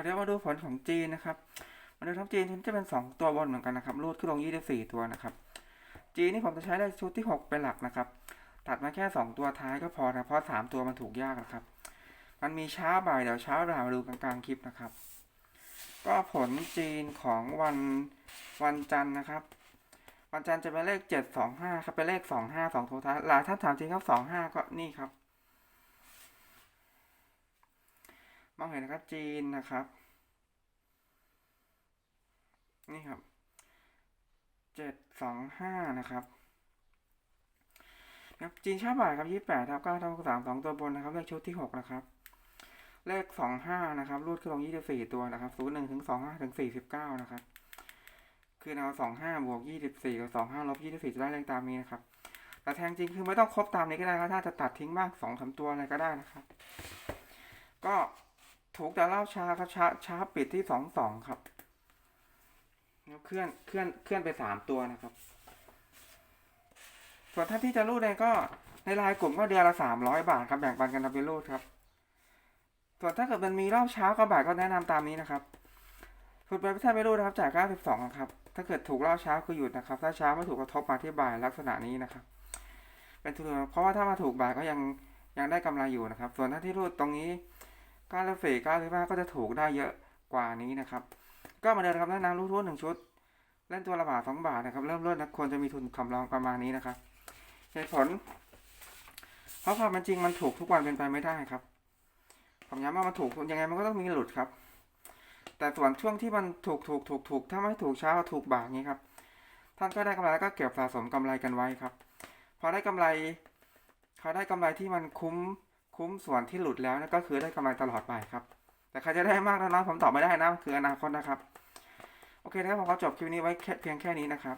อเดี๋ยวมาดูผลของจีนนะครับมาดูทั้งจีนที่จะเป็น 2 ตัวบนเหมือนกันนะครับรูดขึ้นลง 24 ตัวนะครับจีนนี่ผมจะใช้เลขชุดที่ 6 เป็นหลักนะครับ ตัดมาแค่ 2 ตัวท้ายก็พอนะเพราะ 3 ตัวมันถูกยากนะครับ มันมีเช้าบ่ายเดี๋ยวเช้าบ่ายมาดูกลางๆคลิปนะครับ ก็ผลจีนของวันวันจันทร์นะครับ วันจันทร์จะเป็นเลข 725 ครับเป็นเลข 25 2ตัวท้ายหลายท่านถามจริงครับ 25 ก็นี่ครับ มองเห็นนะครับจีนนะครับ นี่ครับเจ็ดสองห้านะครับครับจีนชาบ่ายครับยี่แปดครับเก้าเท่าสามสองตัวบนนะครับ เลขชุดที่หกนะครับ เลขสองห้านะครับรูดขึ้นลงยี่สิบสี่ตัวนะครับศูนย์หนึ่งถึงสองห้าถึงสี่สิบเก้านะครับ คือเราสองห้าบวกยี่สิบสี่กับสองห้าลบยี่สิบสี่จะได้เลขตามนี้นะครับ แต่แทงจริงคือไม่ต้องครบตามนี้ก็ได้ครับ ถ้าจะตัดทิ้งบ้างสองสามตัวอะไรก็ได้นะครับ ก็ ถูกแต่เล่าช้าครับช้าช้าปิดที่สองสองครับแล้วเคลื่อนเคลื่อนเคลื่อนไปสามตัวนะครับ ส่วนท่านที่จะรูดเองก็ในรายกลุ่มก็เดือนละสามร้อยบาทครับแบ่งปันกันทำเป็นรูดครับ ส่วนถ้าเกิดมันมีรอบเช้ากับบ่ายก็แนะนำตามนี้นะครับสุดไปไม่ใช่ไม่รูดนะครับจ่ายเก้าสิบสองครับ ถ้าเกิดถูกรอบเช้าคือหยุดนะครับ ถ้าเช้าไม่ถูกกระทบมาที่บ่ายลักษณะนี้นะครับ เป็นทุนเพราะว่าถ้ามาถูกบ่ายก็ยังยังได้กำไรอยู่นะครับ ส่วนถ้าที่รูดตรงนี้ กาสิบสี่เก้าสิบห้าก็จะถูกได้เยอะกว่านี้นะครับ ก็มาเดินครับแนะนำรูดทุนหนึ่งชุด เล่นตัวละบาทสองบาทนะครับ เริ่มต้นนะควรจะมีทุนคำรองประมาณนี้นะครับเหตุผล เพราะความเป็นจริงมันถูกทุกวันเป็นไปไม่ได้ครับผมย้ำว่ามันถูกยังไงมันก็ต้องมีหลุดครับ แต่ส่วนช่วงที่มันถูกถูกถูกถูกถ้าไม่ถูกเช้าถูกบ่ายนี้ครับ ท่านก็ได้กำไรแล้วก็เก็บสะสมกำไรกันไว้ครับ พอได้กำไร เขาได้กำไรที่มันคุ้ม คุ้มส่วนที่หลุดแล้วนะก็คือได้กำไรตลอดไปครับ แต่ใครจะได้มากเท่านั้นผมตอบไม่ได้นะ คืออนาคตนะครับ โอเคนะครับผมก็จบคลิปนี้ไว้เพียงแค่นี้นะครับ